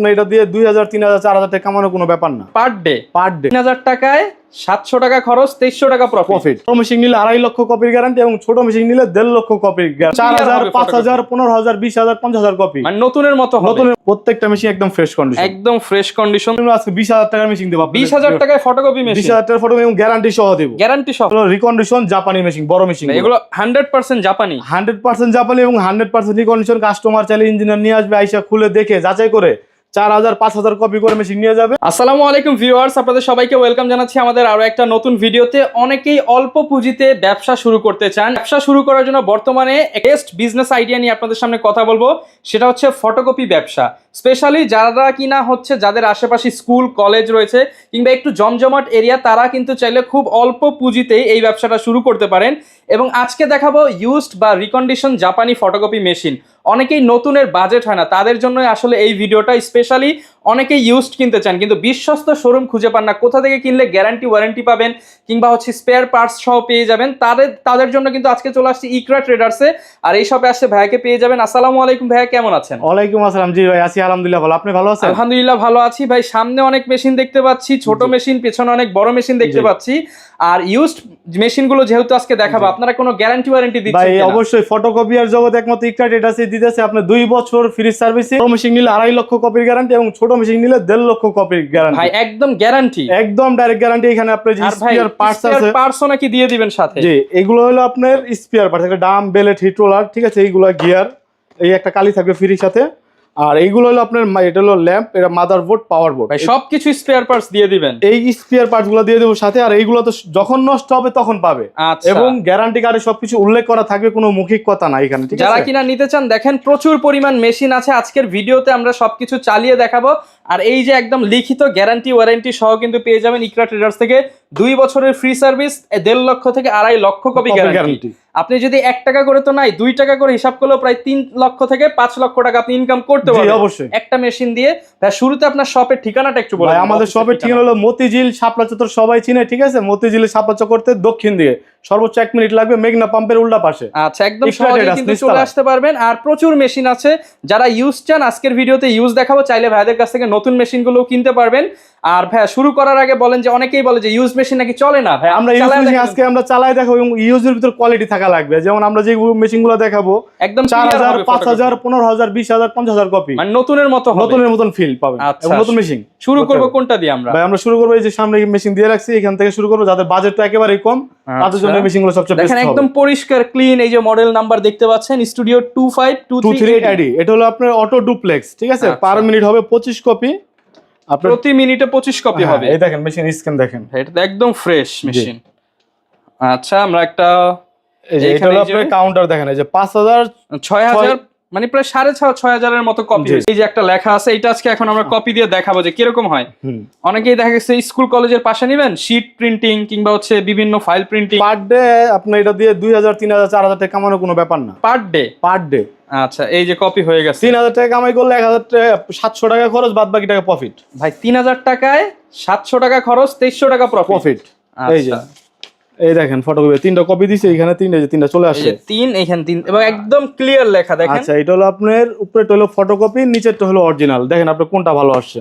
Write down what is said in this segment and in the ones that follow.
আপনার এটা দিয়ে দুই হাজার তিন হাজার চার হাজার টাকা কামানোর কোনো ব্যাপার না। পার ডে পার ডে তিন হাজার টাকায় সাতশো টাকা খরচ তেইশশো টাকা প্রফিট ছোট মেশিন নিলে আড়াই লক্ষ কপির গ্যারান্টি এবং ছোট মেশিন নিলে দেড় লক্ষ কপির গ্যারান্টি চার হাজার পাঁচ হাজার পনেরো হাজার বিশ হাজার পঞ্চাশ হাজার কপি মানে নতুনের মতো নতুন নতুন প্রত্যেকটা মেশিন একদম ফ্রেশ কন্ডিশন একদম ফ্রেশ কন্ডিশন আজকে বিশ হাজার টাকার মেশিন দেবো বিশ হাজার টাকায় ফটোকপি মেশিন বিশ হাজার টাকার ফটো এবং গ্যারান্টি সহ দেবো। গ্যারান্টি সহ। রিকন্ডিশন জাপানি মেশিন বড় মেশিন এগুলো হান্ড্রেড পার্সেন্ট জাপানি হান্ড্রেড পার্সেন্ট জাপানি এবং হান্ড্রেড পার্সেন্ট রিকন্ডিশন কাস্টমার চাইলে ইঞ্জিনিয়ার নিয়ে আসবে আইসা খুলে দেখে যাচাই করে। চার হাজার, পাঁচ হাজার কপি করে মেশিন নিয়ে যাবে। আসসালামু আলাইকুম ভিউয়ার্স আপনাদের সবাইকে ওয়েলকাম জানাচ্ছি আমাদের আরও একটা নতুন ভিডিওতে অনেকেই অল্প পুঁজিতে ব্যবসা শুরু করতে চান। ব্যবসা শুরু করার জন্য বর্তমানে বেস্ট বিজনেস আইডিয়া নিয়ে আপনাদের সামনে কথা বলব। সেটা হচ্ছে ফটোকপি ব্যবসা। স্পেশালি যারা কিনা হচ্ছে, যাদের আশেপাশে স্কুল কলেজ রয়েছে, কিংবা একটু জমজমাট এরিয়া তারা কিন্তু চাইলে খুব অল্প পুঁজিতেই এই ব্যবসাটা শুরু করতে পারেন। এবং আজকে দেখাবো ইউজড বা রিকন্ডিশন জাপানি ফটোকপি মেশিন অনেকেই নতুনের বাজেট হয় না। তাদের জন্য আসলে এই ভিডিওটা স্পেশালি অনেকেই ইউজড কিনতে চান কিন্তু বিশ্বস্ত শোরুম খুঁজে পান না। কোথা থেকে কিনলে গ্যারান্টি ওয়ারেন্টি পাবেন কিংবা হচ্ছে স্পেয়ার পার্টস সহ পেয়ে যাবেন। তাদের তাদের জন্য কিন্তু আজকে চলে আসছি ইকরা ট্রেডার্সে আর এই শপে আসছে ভাইয়াকে পেয়ে যাবেন। আসসালামু আলাইকুম ভাইয়া কেমন আছেন? ওয়ালাইকুম আসসালাম। জি ভাই আছি আলহামদুলিল্লাহ ভালো। আপনি ভালো আছেন? আলহামদুলিল্লাহ ভালো আছি। ভাই সামনে অনেক মেশিন দেখতে পাচ্ছি ছোট মেশিন পেছনে অনেক বড় মেশিন দেখতে। পাচ্ছি। আর ইউজড মেশিনগুলো যেহেতু আজকে দেখাবো। আপনারা কোনো গ্যারান্টি ওয়ারেন্টি ভাই দিচ্ছেন কিনা? অবশ্যই ফটোকপিয়ার জগৎ একমাত্র ইকরা ডেটাসে দিতেছে। আপনি দুই বছর ফ্রি সার্ভিসে মেশিন নিলে আড়াই লক্ষ কপির গ্যারান্টি এবং ছোট মেশিন নিলে দেড় লক্ষ কপির গ্যারান্টি ভাই একদম গ্যারান্টি একদম ডাইরেক্ট গ্যারান্টি এখানে আপনার যে স্পিয়ার পার্টস আছে পার্টসও নাকি দিয়ে দিবেন সাথে। জি এগুলো হলো আপনার স্পিয়ার পার্টস একটা ডাম বেলেট হিট রোলার ঠিক আছে এইগুলা গিয়ার এই একটা কালি থাকবে ফ্রির সাথে। আর এইগুলো হলো আপনার এটা হলো ল্যাম্প এটা মাদার বোর্ড পাওয়ার বোর্ড। সবকিছু স্পেয়ার পার্টস দিয়ে দিবেন। এই স্পিয়ার পার্টসগুলো দিয়ে দেবো সাথে আর এইগুলো তো যখন নষ্ট হবে তখন পাবে। আচ্ছা। এবং গ্যারান্টি কার্ডে সবকিছু উল্লেখ করা থাকবে কোনো মৌখিক কথা না এখানে যারা কিনা নিতে চান দেখেন প্রচুর পরিমাণ মেশিন আছে। আজকের ভিডিওতে আমরা সবকিছু চালিয়ে দেখাবো। আর এই যে একদম লিখিত গ্যারান্টি ওয়ারেন্টি সহ কিন্তু পেয়ে যাবেন ইকরা ট্রেডার্স থেকে। দুই বছরের ফ্রি সার্ভিস দেড় লক্ষ থেকে আড়াই লক্ষ কপি গ্যারান্টি। আপনি যদি এক টাকা করে তো নাই দুই টাকা করে হিসাব করলেও প্রায় তিন লক্ষ থেকে পাঁচ লক্ষ টাকা আপনি ইনকাম করতে পারেন পারবেন। অবশ্যই। একটা মেশিন দিয়ে তার শুরুতে আপনার শপের ঠিকানাটা একটু বলুন আমাদের শপের ঠিকানা। হলো মতিঝিল শাপলা চত্বর সবাই চিনে ঠিক আছে? মতিঝিল শাপলা করতে দক্ষিণ দিকে। সর্বোচ্চ এক মিনিট লাগবে মেঘনা পাম্পের উল্টা পাশে। আচ্ছা একদম সহজে কিন্তু চলে আসতে পারবেন। আর প্রচুর মেশিন আছে। যারা ইউজ চান আজকের ভিডিওতে ইউজ দেখাবো চাইলে ভাইদের কাছ থেকে নতুন মেশিনগুলো কিনতে পারবেন। আর ভাই শুরু করার আগে বলেন যে অনেকেই বলে যে ইউজ মেশিন নাকি চলে না? ভাই আমরা ইউজ মেশিন আজকে আমরা চালাই দেখাবো এবং ইউজের ভিতর কোয়ালিটি থাকা লাগবে। যেমন আমরা যে মেশিনগুলো দেখাবো একদম চার clear হাজার হবে পাঁচ হাজার পনেরো হাজার বিশ হাজার পঞ্চাশ হাজার কপি মানে নতুনের মতো হবে। নতুনের মতন ফিল পাবেন। আচ্ছা। এবং নতুন মেশিন শুরু করব কোনটা দিয়ে আমরা? ভাই আমরা শুরু করব এই যে সামনে মেশিন দিয়ে রাখছি এখান থেকে শুরু করব যাদের বাজেটটা একেবারে কম তাদের আচ্ছা। মেশিনগুলো সবচেয়ে দেখেন একদম পরিষ্কার ক্লিন এই যে মডেল নাম্বার দেখতে পাচ্ছেন studio two five two three ID এটা হলো আপনার অটো ডুপ্লেক্স ঠিক আছে? আচ্ছা। পার মিনিট হবে পঁচিশ কপি প্রতি মিনিটে পঁচিশ কপি হ্যাঁ, হবে। এই দেখেন মেশিন স্ক্যান দেখেন। এটা একদম ফ্রেশ মেশিন আচ্ছা আমরা একটা এই যে এটা এইখানে হলো আপনার কাউন্টার দেখেন এই যে পাঁচ হাজার ছয় হাজার মানে প্রায় সাড়ে ছয় ছয় হাজারের মতো কপি এই যে একটা লেখা আছে এটা আজকে এখন আমরা কপি দিয়ে দেখাবো যে কীরকম হয়। অনেকেই দেখা গেছে স্কুল কলেজের পাশে নেবেন শিট প্রিন্টিং কিংবা হচ্ছে বিভিন্ন ফাইল প্রিন্টিং পার ডে আপনার এটা দিয়ে দুই হাজার তিন হাজার চার হাজার টাকা কামানোর কোনো ব্যাপার না। পার ডে পার ডে আচ্ছা এই যে কপি হয়ে গেছে। তিন হাজার টাকা কামাই করলে এক হাজার টাকা সাতশো টাকা খরচ বাদ বাকি টাকা প্রফিট ভাই তিন হাজার টাকায় সাতশো টাকা খরচ তেইশশো টাকা প্রফিট প্রফিট এই যে। আচ্ছা। এই দেখেন ফটোকপি তিনটা কপি দিছে এখানে তিনটা যে তিনটা চলে আসছে। তিন এখানে তিন এবং একদম ক্লিয়ার লেখা দেখেন। আচ্ছা এটা হলো আপনার উপরেটা হলো ফটোকপি নিচেরটা হলো অরিজিনাল দেখেন আপনার কোনটা ভালো আসছে।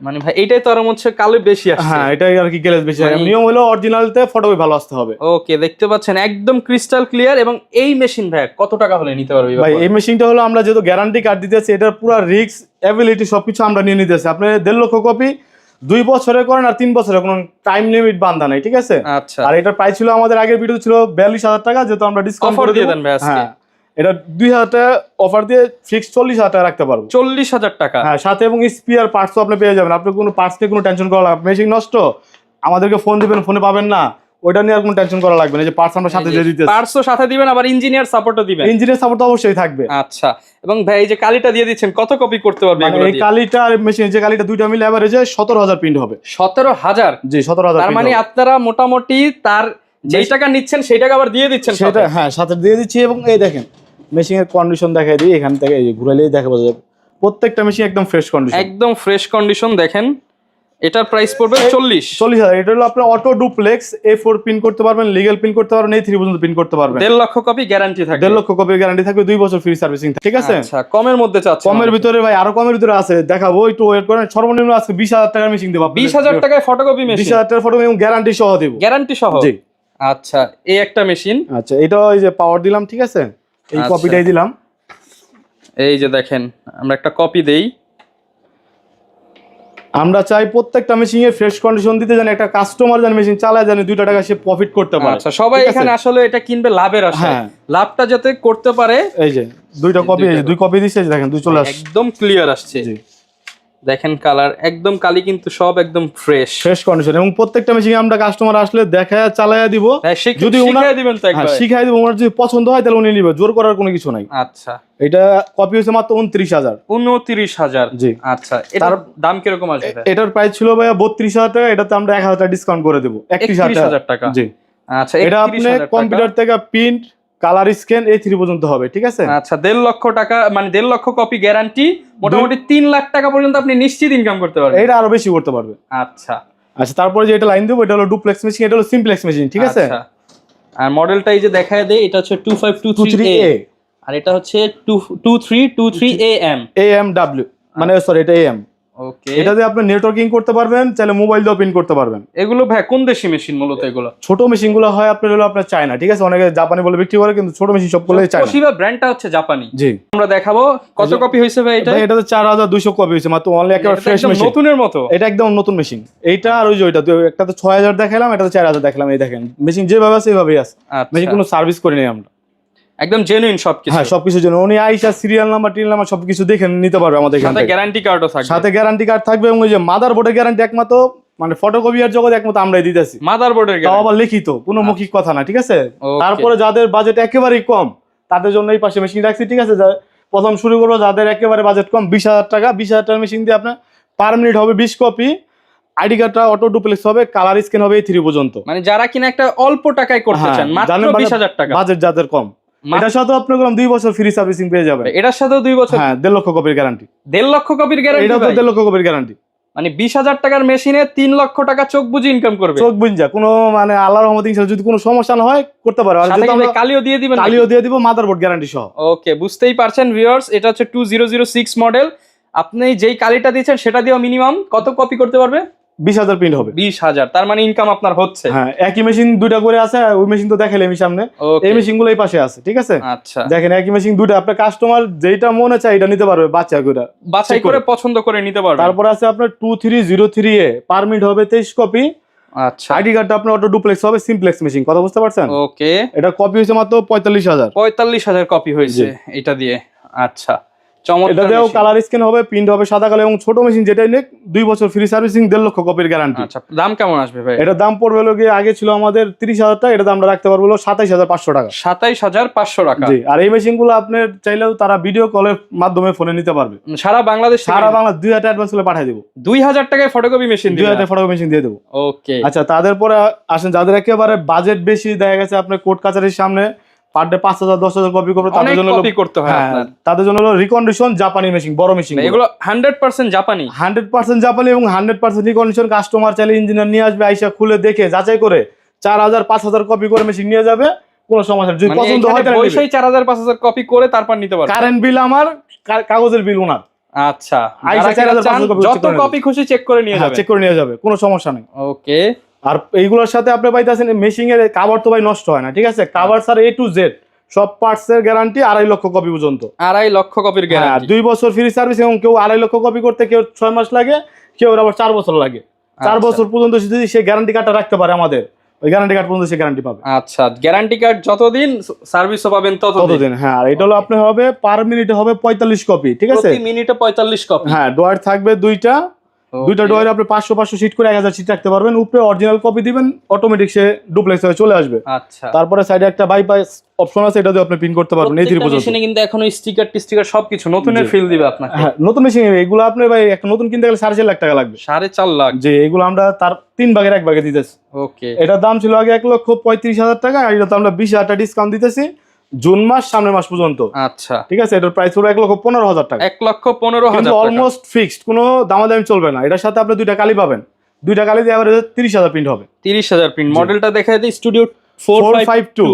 মানে ভাই এইটাই তো আরও হচ্ছে কালো বেশি আসছে। হ্যাঁ এটাই আর কি গ্যারেজ বেশি মানে- নিয়ম হলো অরিজিনালতে ফটোকপি ভালো আসতে হবে। ওকে দেখতে পাচ্ছেন একদম ক্রিস্টাল ক্লিয়ার এবং এই মেশিন ভাই কত টাকা হলে নিতে পারবে ভাই এই মেশিনটা হলো আমরা যেহেতু গ্যারান্টি কার্ড দিতেছি এটার পুরো রিক্স অ্যাবিলিটি সবকিছু আমরা নিয়ে নিতেছি। আপনি দেড় লক্ষ কপি দুই বছরে করেন আর তিন বছরে কোনো টাইম লিমিট বান্ধা নাই ঠিক আছে? আচ্ছা। আর এটার প্রাইস ছিল আমাদের আগের ভিডিও ছিল বিয়াল্লিশ হাজার টাকা যেহেতু আমরা ডিসকাউন্ট করে দিয়ে দেন হ্যাঁ। এটা দুই হাজার টাকা অফার দিয়ে ফিক্স চল্লিশ হাজার টাকা রাখতে পারব। চল্লিশ হাজার টাকা। হ্যাঁ সাথে এবং স্পিয়ার পার্টসও আপনি পেয়ে যাবেন। আপনি কোনো পার্টস নিয়ে কোনো টেনশন করা লাগবে মেশিন নষ্ট? আমাদেরকে ফোন দিবেন ফোনে পাবেন না। ওইটা নিয়ে আর কোনো টেনশন করা লাগবে না। যে পার্টস আমরা সাথে দিয়ে দিতে পার্টসও সাথে দিবেন আবার ইঞ্জিনিয়ার সাপোর্টও দিবেন। ইঞ্জিনিয়ার সাপোর্ট অবশ্যই থাকবে। আচ্ছা। এবং ভাই এই যে কালিটা দিয়ে দিচ্ছেন কত কপি করতে পারবে মানে এই কালিটা আর মেশিন যে কালিটা দুইটা মিলে এভারেজে সতেরো হাজার প্রিন্ট হবে। সতেরো হাজার? জি সতেরো হাজার তার মানে আপনারা মোটামুটি তার যেই টাকা নিচ্ছেন সেই টাকা আবার দিয়ে দিচ্ছেন সেটা হ্যাঁ সাথে দিয়ে দিচ্ছি এবং এই দেখেন মেশিনের কন্ডিশন দেখাই দিই এখান থেকে এই যে ঘুরালেই দেখা যাবে। প্রত্যেকটা মেশিন একদম ফ্রেশ কন্ডিশন একদম ফ্রেশ কন্ডিশন দেখেন। এটার প্রাইস পড়বে চল্লিশ। চল্লিশ হাজার। এটা হলো আপনার অটো ডুপ্লেক্স এ ফোর পিন করতে পারবেন লিগেল পিন করতে পারবেন এই থ্রি পর্যন্ত পিন করতে পারবেন। দেড় লক্ষ কপি গ্যারান্টি থাকে। দেড় লক্ষ কপির গ্যারান্টি থাকবে দুই বছর ফ্রি সার্ভিসিং ঠিক আছে? আচ্ছা কমের মধ্যে চাচ্ছে কমের ভিতরে ভাই আরও কমের ভিতরে আছে দেখাবো একটু ওয়েট করেন। সর্বনিম্ন আজকে বিশ হাজার টাকার মেশিন দেবো বিশ হাজার টাকায় ফটোকপি বিশ মেশিন হাজার টাকার ফটো এবং গ্যারান্টি সহ দেবো। গ্যারান্টি সহ? জি। আচ্ছা এই একটা মেশিন আচ্ছা এটা ওই যে পাওয়ার দিলাম ঠিক আছে? এই আচ্ছা। কপিটাই দিলাম। এই যে দেখেন আমরা একটা কপি দেই। আমরা চাই প্রত্যেকটা মেশিনে ফ্রেশ কন্ডিশন দিতে জানি একটা কাস্টমার জানি মেশিন চালায় জানি দুইটা টাকা সে প্রফিট করতে পারে। আচ্ছা সবাই এখানে আসলে এটা কিনবে লাভের আশা হ্যাঁ। লাভটা যাতে করতে পারে এই যে দুইটা কপি এই যে দুই কপি যে দেখেন দুই চলে আসছে। একদম ক্লিয়ার আসছে। জি। দেখেন কালার একদম কালি কিন্তু সব একদম ফ্রেশ ফ্রেশ কন্ডিশন এবং প্রত্যেকটা মেশিন আমরা কাস্টমার আসলে দেখায় চালায়া দিব। যদি যদি দিবেন তো হ্যাঁ একবার শিখাই দিব। ওনার যদি পছন্দ হয় তাহলে উনি নিবে। জোর করার কোনো কিছু নাই। আচ্ছা। এটা কপি হচ্ছে মাত্র উনত্রিশ হাজার। উনত্রিশ হাজার। জি। আচ্ছা এটার দাম কীরকম আসবে? এটার প্রাইস ছিল ভাইয়া বত্রিশ হাজার টাকা। এটাতে আমরা এক হাজার টাকা ডিসকাউন্ট করে দেবো। একত্রিশ 31,000 হাজার টাকা। জি। আচ্ছা এটা 31,000 আপনি কম্পিউটার থেকে প্রিন্ট কালার স্ক্যান এই থ্রি পর্যন্ত হবে ঠিক আছে? আচ্ছা দেড় লক্ষ টাকা মানে দেড় লক্ষ কপি গ্যারান্টি মোটামুটি তিন লাখ টাকা পর্যন্ত আপনি নিশ্চিত ইনকাম করতে পারবেন। এটা আরও বেশি করতে পারবে। আচ্ছা। আচ্ছা তারপরে যে এটা লাইন দেবো এটা হলো ডুপ্লেক্স মেশিন এটা হলো সিমপ্লেক্স মেশিন ঠিক আছে? আচ্ছা। আর মডেলটা এই যে দেখায় দেয় এটা হচ্ছে two five two three A আর এটা হচ্ছে two two three two three A M A M W মানে সরি এটা এ এম ওকে এটা দিয়ে আপনি নেটওয়ার্কিং করতে পারবেন চাইলে মোবাইল দিয়েও প্রিন্ট করতে পারবেন। এগুলো ভাই কোন দেশি মেশিন মূলত এগুলো? ছোট মেশিনগুলো হয় আপনার হলো আপনার চায়না ঠিক আছে? অনেকে জাপানি বলে বিক্রি করে কিন্তু ছোট মেশিন সবগুলো চায়না তোশিবা ব্র্যান্ডটা হচ্ছে জাপানি জি। আমরা দেখাবো কত। কপি হয়েছে ভাই এটা? চার হাজার দুইশো কপি হয়েছে মাত্র অনলি একেবারে ফ্রেশ মেশিন নতুনের মতো? এটা একদম নতুন মেশিন এইটা আর ওই যে ওইটা তো একটাতে ছয় হাজার দেখালাম এটাতে চার হাজার দেখালাম এই দেখেন। মেশিন যেভাবে আছে এইভাবেই আছে। মেশিন আচ্ছা কোনো সার্ভিস করি নাই আমরা। একদম জেনুইন সবকিছু। হ্যাঁ সবকিছুর জন্য উনি আইসা সিরিয়াল নাম্বার টিরিয়াল নাম্বার সবকিছু দেখে নিতে পারবে আমাদের এখান সাথে গ্যারান্টি কার্ডও থাকবে। সাথে গ্যারান্টি কার্ড থাকবে এবং ওই যে মাদার বোর্ডের গ্যারান্টি একমাত্র মানে ফটোকপিয়ার জগৎ একমাত্র আমরাই দিতেছি। মাদারবোর্ডের তাও গ্যারান্টি আবার লিখিত কোনো মৌখিক কথা না ঠিক আছে? তারপরে যাদের বাজেট একেবারেই কম তাদের জন্য এই পাশে মেশিন রাখছি ঠিক আছে? প্রথম শুরু করব যাদের একেবারে বাজেট কম বিশ হাজার টাকা বিশ হাজার টাকার মেশিন দিয়ে আপনার পার মিনিট হবে বিশ কপি আইডি কার্ডটা অটো ডুপ্লেক্স হবে কালার স্ক্যান হবে এই থ্রি পর্যন্ত। মানে যারা কিনা একটা অল্প টাকায় করতে হ্যাঁ, চান মাত্র জানেন মানে- বিশ হাজার টাকা। বাজেট যাদের কম। এটার সাথে আপনি করলাম দুই বছর ফ্রি সার্ভিসিং পেয়ে যাবেন। এটার সাথেও দুই বছর হ্যাঁ দেড় লক্ষ কপির গ্যারান্টি দেড় লক্ষ কপির এটা তো দেড় লক্ষ কপির গ্যারান্টি মানে বিশ হাজার টাকার মেশিনে তিন লক্ষ টাকা চোখ বুঝে ইনকাম করবে। চোখ বুঝা কোনো মানে আল্লাহর রহমত ইনশাল্লাহ যদি কোনো সমস্যা না হয় করতে পারো। কালিও দিয়ে দিবেন কালিও দিয়ে দিব মাদার বোর্ড গ্যারান্টি সহ। ওকে বুঝতেই পারছেন ভিউয়ার্স এটা হচ্ছে two zero zero six model আপনি যেই কালিটা দিয়েছেন সেটা দিয়েও মিনিমাম কত কপি করতে পারবে? বিশ হাজার প্রিন্ট হবে। বিশ হাজার তার মানে ইনকাম আপনার হচ্ছে। হ্যাঁ একই মেশিন দুইটা করে আছে ওই মেশিন তো দেখালে আমি সামনে। এই মেশিনগুলো এই পাশে আছে ঠিক আছে? আচ্ছা। দেখেন একই মেশিন দুইটা আপনার কাস্টমার যেটা মনে চায় এটা নিতে পারবে বাচ্চা করে। বাছাই করে। পছন্দ করে নিতে পারবেন তারপর আছে আপনার two three zero three A per minute হবে তেইশ কপি আচ্ছা। আইডি কার্ডটা আপনার অটো ডুপ্লেক্স হবে সিমপ্লেক্স মেশিন কথা বুঝতে পারছেন? ওকে এটা কপি হয়েছে মাত্র পঁয়তাল্লিশ হাজার। পঁয়তাল্লিশ হাজার কপি হয়েছে এটা দিয়ে। আচ্ছা। এটা দিয়েও কালার স্ক্যান হবে প্রিন্ট হবে সাদা কালো এবং ছোট মেশিন যেটাই নেক দুই বছর ফ্রি সার্ভিসিং দেড় লক্ষ কপির গ্যারান্টি আচ্ছা দাম কেমন আসবে ভাই? এটার দাম পড়বে হলো গিয়ে আগে ছিল আমাদের তিরিশ হাজার টাকা এটা আমরা রাখতে পারব সাতাইশ হাজার পাঁচশো টাকা। সাতাইশ হাজার পাঁচশো টাকা। জি আর এই মেশিনগুলো আপনি চাইলেও তারা ভিডিও কলের মাধ্যমে ফোনে নিতে পারবে। সারা বাংলাদেশ সারা বাংলা দুই হাজার অ্যাডভান্স হলে পাঠিয়ে দেবো। দুই হাজার টাকায় ফটোকপি মেশিন দুই হাজার ফটো মেশিন দিয়ে দেবো। ওকে আচ্ছা তাদের পরে আসেন যাদের একেবারে বাজেট বেশি দেখা গেছে আপনার কোর্ট কাছারির সামনে পার ডে পাঁচ হাজার দশ হাজার কপি করবে তাদের জন্য কপি করতে হয় হ্যাঁ, তাদের জন্য হলো রিকন্ডিশন জাপানি মেশিন বড় মেশিন এগুলো হান্ড্রেড পার্সেন্ট জাপানি হান্ড্রেড পার্সেন্ট জাপানি এবং হান্ড্রেড পার্সেন্ট রিকন্ডিশন কাস্টমার চাইলে ইঞ্জিনিয়ার নিয়ে আসবে আইসা খুলে দেখে যাচাই করে চার হাজার পাঁচ হাজার কপি করে মেশিন নিয়ে যাবে কোনো সমস্যা নেই। যদি মানে পছন্দ হয় এখানে বৈশাই চার হাজার পাঁচ হাজার কপি করে তারপর নিতে পারবে। কারেন্ট বিল আমার কাগজের বিল ওনার। আচ্ছা আইসা যারা কিনা 4,500 চান, copy check যত কপি খুশি চেক করে নিয়ে যাবে। চেক করে নিয়ে যাবে কোনো সমস্যা নেই। ওকে আর এইগুলোর সাথে আপনি পাইতেছেন মেশিং এর কাভার তো ভাই নষ্ট হয় না ঠিক আছে? Cover sir A to Z সব পার্টস এর গ্যারান্টি আড়াই লক্ষ কপি পর্যন্ত। আড়াই লক্ষ কপির হ্যাঁ, গ্যারান্টি দুই বছর ফ্রি সার্ভিস এবং কেউ আড়াই লক্ষ কপি করতে কেউ ছয় মাস লাগে কেউ আবার চার বছর লাগে। চার আচ্ছা। বছর পর্যন্ত যদি সে গ্যারান্টি কার্ডটা রাখতে পারে আমাদের ওই গ্যারান্টি কার্ড পর্যন্ত সে গ্যারান্টি পাবে। আচ্ছা গ্যারান্টি কার্ড যতদিন সার্ভিসও পাবেন ততদিন। হ্যাঁ আর এটা হলো আপনার হবে পার মিনিটে হবে পঁয়তাল্লিশ কপি ঠিক আছে? প্রতি মিনিটে পঁয়তাল্লিশ কপি হ্যাঁ ডোয়ার থাকবে দুইটা দুইটা ডোয়ারে আপনি পাঁচশো পাঁচশো সিট করে এক হাজার সিট রাখতে পারবেন। উপরে অরিজিনাল কপি দিবেন অটোমেটিক সে ডুপ্লেক্স হয়ে চলে আসবে। আচ্ছা। তারপরে সাইডে একটা বাইপাস অপশন আছে এটা দিয়ে আপনি পিন করতে পারবেন এই থ্রি পর্যন্ত। কিন্তু এখনও স্টিকার টিস্টিকার সবকিছু নতুনের জি। ফিল দিবে আপনাকে। হ্যাঁ নতুন মেশিন এগুলো আপনি ভাই একটা নতুন কিনতে গেলে সাড়ে চার লাখ টাকা লাগবে। সাড়ে চার লাখ। যে এগুলো আমরা তার তিন ভাগের এক ভাগে দিতেছি। ওকে এটার দাম ছিল আগে এক লক্ষ পঁয়ত্রিশ হাজার টাকা আর এটা তো আমরা বিশ হাজার টাকা ডিসকাউন্ট দিতেছি। জুন মাস সামনের মাস পর্যন্ত। আচ্ছা। ঠিক আছে? এটার প্রাইস হলো এক লক্ষ পনেরো হাজার টাকা। এক লক্ষ পনেরো হাজার অলমোস্ট ফিক্সড কোনো দামাদামি চলবে না। এটার সাথে আপনি দুইটা কালি পাবেন। দুইটা কালি দিয়ে অ্যাভারেজ তিরিশ হাজার প্রিন্ট হবে। তিরিশ হাজার প্রিন্ট মডেলটা দেখা দিই স্টুডিও ফোর ফাইভ টু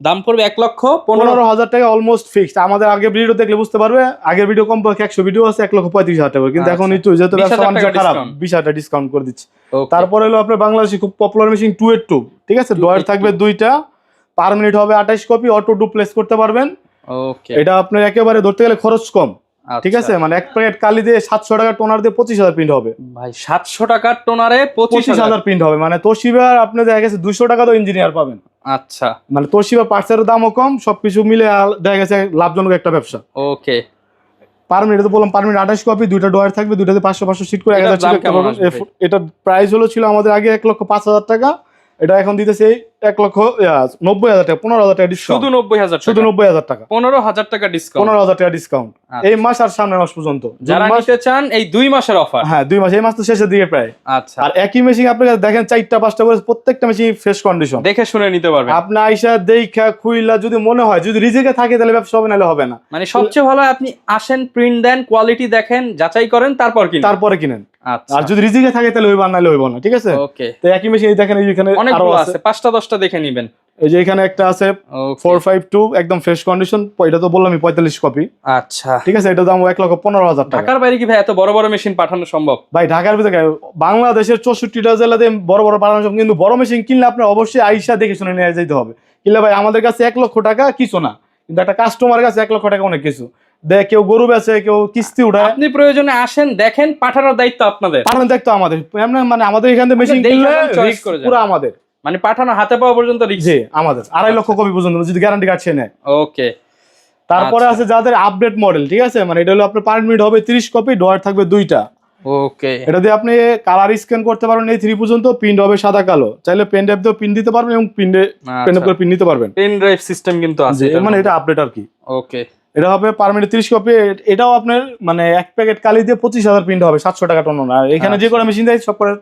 দাম পড়বে এক লক্ষ পনেরো হাজার টাকা অলমোস্ট ফিক্সড আমাদের আগের ভিডিও দেখলে বুঝতে পারবে। আগের ভিডিও কম পক্ষে একশো ভিডিও আছে এক লক্ষ পঁয়ত্রিশ হাজার টাকা। কিন্তু এখন আচ্ছা। একটু যেহেতু 20,000 ব্যবসা বাণিজ্য টাকা খারাপ। বিশ হাজার ডিসকাউন্ট করে দিচ্ছি। তারপরে হলো আপনার বাংলাদেশে খুব পপুলার মেশিন টু এর টু ঠিক আছে? ডয়ার থাকবে দুইটা। পার মিনিট হবে আঠাইশ কপি অটো ডুপ্লেস করতে পারবেন। এটা আপনার একেবারে ধরতে গেলে খরচ কম। ঠিক আছে? মানে এক প্যাকেট কালি দিয়ে সাতশো টাকা টোনার দিয়ে পঁচিশ হাজার প্রিন্ট হবে। ভাই সাতশো টাকার টোনারে পঁচিশ হাজার প্রিন্ট হবে। মানে তোশিবার আপনি দেখা গেছে দুশো টাকা তো ইঞ্জিনিয়ার পাবেন। আচ্ছা। মানে তোশিবা পার্টসের দামও কম সবকিছু মিলে দেখা গেছে লাভজনক একটা ব্যবসা। ওকে পার মিনিট তো বললাম পার মিনিট আঠাশ কপি দুইটা ডয়ার থাকবে দুইটাতে পাঁচশো পাঁচশো সিট করে এক হাজার এটার প্রাইস হলো ছিল আমাদের আগে এক লক্ষ পাঁচ হাজার টাকা। এটা এখন দিতেছে এক লক্ষ নব্বই হাজার টাকা পনেরো হাজার টাকা শুধু নব্বই হাজার শুধু নব্বই হাজার টাকা। পনেরো হাজার টাকা ডিসকাউন্ট পনেরো হাজার টাকা ডিসকাউন্ট এই মাস আর সামনের মাস পর্যন্ত। যারা নিতে চান এই দুই মাসের অফার হ্যাঁ দুই মাস এই মাস তো শেষের দিকে প্রায়। আচ্ছা। আর একই মেশিন আপনি দেখেন চারটা পাঁচটা করে প্রত্যেকটা মেশিন ফ্রেশ কন্ডিশন দেখে শুনে নিতে পারবেন। আপনি আইসা দেখা খুইলা যদি মনে হয় যদি রিজেকে থাকে তাহলে ব্যবসা হবে নাহলে হবে না। মানে সবচেয়ে ভালো আপনি আসেন প্রিন্ট দেন কোয়ালিটি দেখেন যাচাই করেন তারপর কিনুন। তারপরে কিনেন। আচ্ছা। আর যদি রিজেকে থাকে তাহলে হইব নাহলে হইব না ঠিক আছে? ওকে তো একই মেশিন দেখেন এইখানে অনেকগুলো আছে। পাঁচটা দশটা দেখে নিবেন। এই যে এখানে একটা আছে ফোর ফাইভ টু একদম ফ্রেশ কন্ডিশন এটা তো বললাম পঁয়তাল্লিশ কপি আচ্ছা। ঠিক আছে এটা দাম এক লক্ষ পনেরো হাজার টাকা। ঢাকার বাইরে কি ভাই এত বড় বড় মেশিন পাঠানো সম্ভব? ভাই ঢাকার ভিতরে বাংলাদেশের চৌষট্টিটা জেলাতে বড় বড় পাঠানো সম্ভব, কিন্তু বড় মেশিন কিনলে আপনার অবশ্যই আইসা দেখে শুনে নিয়ে যেতে হবে। কিনলে ভাই আমাদের কাছে এক লক্ষ টাকা কিছু না। কিন্তু একটা কাস্টমারের কাছে এক লক্ষ টাকা অনেক কিছু। দেখ কেউ গরু বেচে কেউ কিস্তি উঠায়। আপনি প্রয়োজনে আসেন দেখেন পাঠানোর দায়িত্ব আপনাদের। পাঠানো দেখতো আমাদের। মানে আমাদের এখান থেকে মেশিন কিনলে। পুরো আমাদের। মানে পাঠানো হাতে পাওয়া পর্যন্ত জি আমাদের। আড়াই লক্ষ কপি পর্যন্ত যদি গ্যারান্টি কার্ড নেয়। ওকে তারপরে আচ্ছা। আছে যাদের আপডেট মডেল ঠিক আছে? মানে এটা হলো আপনার পার মিনিট হবে তিরিশ কপি ডয়ার থাকবে দুইটা। ওকে এটা দিয়ে আপনি কালার স্ক্যান করতে পারবেন এই থ্রি পর্যন্ত প্রিন্ট হবে সাদা কালো। চাইলে পেন ড্রাইভ দিয়েও প্রিন্ট দিতে পারবেন এবং প্রিন্টে পেন আচ্ছা। করে প্রিন্ট নিতে পারবেন। পেন ড্রাইভ সিস্টেম কিন্তু আছে মানে এটা আপডেট আর কি। ওকে এটা হবে পার মিনিট তিরিশ কপি এটাও আপনার মানে এক প্যাকেট কালি দিয়ে পঁচিশ হাজার প্রিন্ট হবে সাতশো টাকা টোনার আর এখানে যে আচ্ছা। করে মেশিন দেয় সব করে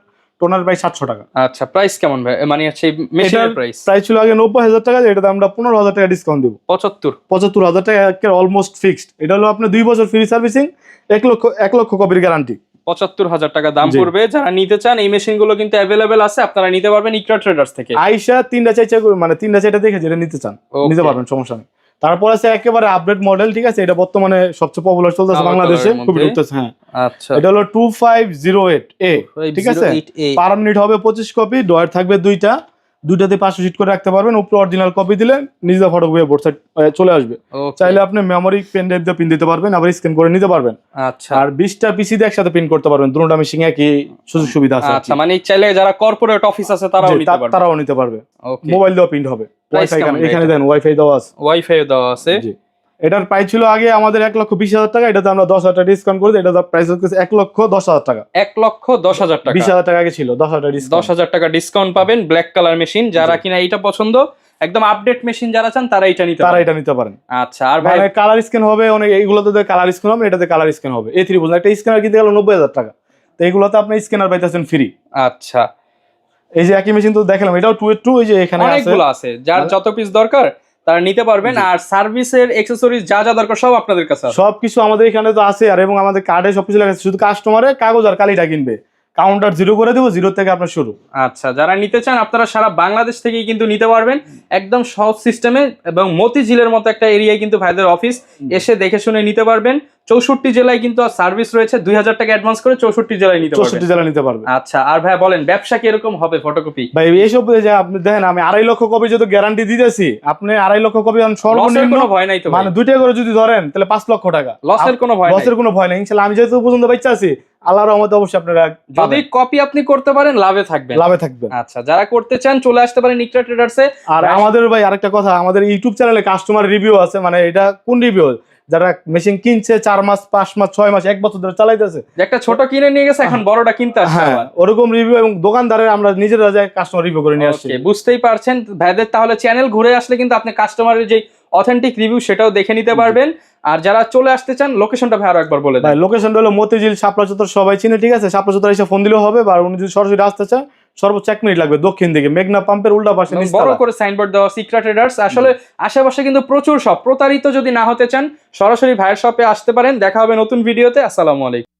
টোনার প্রায় সাতশো টাকা। আচ্ছা প্রাইস কেমন ভাই? মানে হচ্ছে মেশিনের প্রাইস প্রাইস ছিল আগে নব্বই হাজার টাকা এটাতে আমরা পনেরো হাজার টাকা ডিসকাউন্ট দিব। পঁচাত্তর। পঁচাত্তর হাজার টাকা অলমোস্ট ফিক্সড এটা হলো আপনার দুই বছর ফ্রি সার্ভিসিং এক লক্ষ এক লক্ষ কপির গ্যারান্টি পঁচাত্তর হাজার টাকা দাম পড়বে। যারা নিতে চান এই মেশিনগুলো কিন্তু অ্যাভেলেবেল আছে আপনারা নিতে পারবেন ইকরা ট্রেডার্স থেকে। আইসা তিনটা চাইচা করে- মানে তিনটা চাইটা দেখে যেটা নিতে চান. নিতে পারবেন সমস্যা নেই। তারপর আছে একেবারে আপডেট মডেল ঠিক আছে? এটা বর্তমানে সবচেয়ে পপুলার চলতেছে বাংলাদেশে খুবই ঢুকতেছে হ্যাঁ। আচ্ছা। এটা হলো two five zero eight A ঠিক আছে? 508A পার মিনিট হবে পঁচিশ কপি ডয়ার থাকবে দুইটা। দুইটাতে পাঁচশো সিট করে রাখতে পারবেন উপরে অরিজিনাল কপি দিলে নিজের ফটো কপি বোর্ড চলে আসবে। চাইলে আপনি মেমোরি পেন ড্রাইভ দিয়ে পিন দিতে পারবেন আবার স্ক্যান করে নিতে পারবেন। আচ্ছা। আর বিশটা পিসি দিয়ে একসাথে পিন করতে পারবেন দুটোটা মেশিন একই সুযোগ সুবিধা আছে আচ্ছা মানে চাইলে যারা কর্পোরেট অফিস আছে তারাও নিতে পারবে। তারাও নিতে পারবে। মোবাইল দিয়েও প্রিন্ট হবে। ওয়াইফাই এখানে দেন ওয়াইফাই দেওয়া আছে। ওয়াইফাই দেওয়া আছে। জি। এটার প্রাইস ছিল আগে আমাদের এক লক্ষ বিশ হাজার টাকা এটাতে আমরা দশ হাজার টাকা ডিসকাউন্ট করে এটা প্রাইস হচ্ছে এক লক্ষ দশ হাজার টাকা। এক লক্ষ দশ হাজার টাকা। বিশ হাজার টাকা আগে ছিল দশ হাজার দশ ডিসকাউন্ট হাজার টাকা ডিসকাউন্ট পাবেন ব্ল্যাক কালার মেশিন যারা কিনা এইটা পছন্দ একদম আপডেট মেশিন যারা চান তারা এটা নিতে তারা এটা নিতে পারেন। আচ্ছা আর ভাই মানে কালার স্ক্যান হবে অনেক এইগুলোতে কালার স্ক্যান হবে এটাতে কালার স্ক্যান হবে। এই থ্রি বুঝলেন একটা স্ক্যানার কিনতে গেল নব্বই হাজার টাকা। তো এইগুলোতে আপনি স্ক্যানার পাইতেছেন ফ্রি আচ্ছা। এই যে একই মেশিন তো দেখলাম এটাও টু টু এই যে এখানে আছে। অনেকগুলো আছে যার মানে- যত পিস দরকার তারা নিতে পারবেন। আর সার্ভিসের অ্যাকসেসরিজ যা যা দরকার সব আপনাদের কাছে সবকিছু আমাদের এখানে তো আছে আর এবং আমাদের কার্ডে সবকিছু লেখা আছে। শুধু কাস্টমারে কাগজ আর কালিটা কিনবে। কাউন্টার জিরো করে দেবো জিরো থেকে আপনার শুরু। আচ্ছা যারা নিতে চান আপনারা সারা বাংলাদেশ থেকেই কিন্তু নিতে পারবেন। একদম সহজ সিস্টেমে এবং মতিঝিলের মতো একটা এরিয়ায় কিন্তু ভাইদের অফিস এসে দেখে শুনে নিতে পারবেন। চৌষট্টি জেলায় কিন্তু সার্ভিস রয়েছে দুই হাজার টাকা অ্যাডভান্স করে চৌষট্টি জেলায় নিতে পারবেন। চৌষট্টি জেলা নিতে পারবে আচ্ছা আর ভাই বলেন ব্যবসা কীরকম হবে ফটোকপি ভাই এইসব যে আপনি দেখেন আমি আড়াই লক্ষ কপি যদি গ্যারান্টি দিতেছি আপনি আড়াই লক্ষ কপি সর্বনিম্ন ভয় নাই তো মানে দুইটা করে যদি ধরেন তাহলে পাঁচ লক্ষ টাকা। লসের কোনো ভয় লসের কোনো ভয় নাই। ইনশাল্লাহ আমি যেহেতু পর্যন্ত বাচ্চা আছি আল্লাহর রহমতে অবশ্যই আপনারা যদি কপি আপনি করতে পারেন লাভে থাকবেন। লাভে থাকবেন। আচ্ছা যারা করতে চান চলে আসতে পারেন নিকটা ট্রেডার্সে আর আমাদের ভাই আরেকটা কথা আমাদের ইউটিউব চ্যানেলে কাস্টমার রিভিউ আছে মানে এটা কোন রিভিউ যারা মেশিন কিনছে চার মাস পাঁচ মাস ছয় মাস এক বছর ধরে চালাইতেছে একটা ছোট কিনে নিয়ে গেছে এখন বড়টা কিনতে আসছে হ্যাঁ ওরকম রিভিউ এবং দোকানদারের আমরা নিজেরা যাই কাস্টমার রিভিউ করে নিয়ে আসছি। বুঝতেই পারছেন। ভাইদের তাহলে চ্যানেল ঘুরে আসলে কিন্তু আপনি কাস্টমারের যে অথেন্টিক রিভিউ সেটাও দেখে নিতে পারবেন। আর যারা চলে আসতে চান লোকেশনটা ভাই আরও একবার বলে দেন। লোকেশনটা হলো মতিঝিল শাপলা চত্বর সবাই চিনে ঠিক আছে? শাপলা চত্বর এসে ফোন দিলেও হবে বা উনি যদি সরাসরি আসতে চায় সর্বোচ্চ এক মিনিট লাগবে দক্ষিণ দিকে। মেঘনা পাম্পের উল্টা পাশে বড় করে সাইনবোর্ড দেওয়া সিক্রা ট্রেডার্স আসলে আশেপাশে কিন্তু প্রচুর সব প্রতারিত যদি না হতে চান সরাসরি ভাইয়ের শপে আসতে পারেন। দেখা হবে নতুন ভিডিওতে আসসালামু আলাইকুম।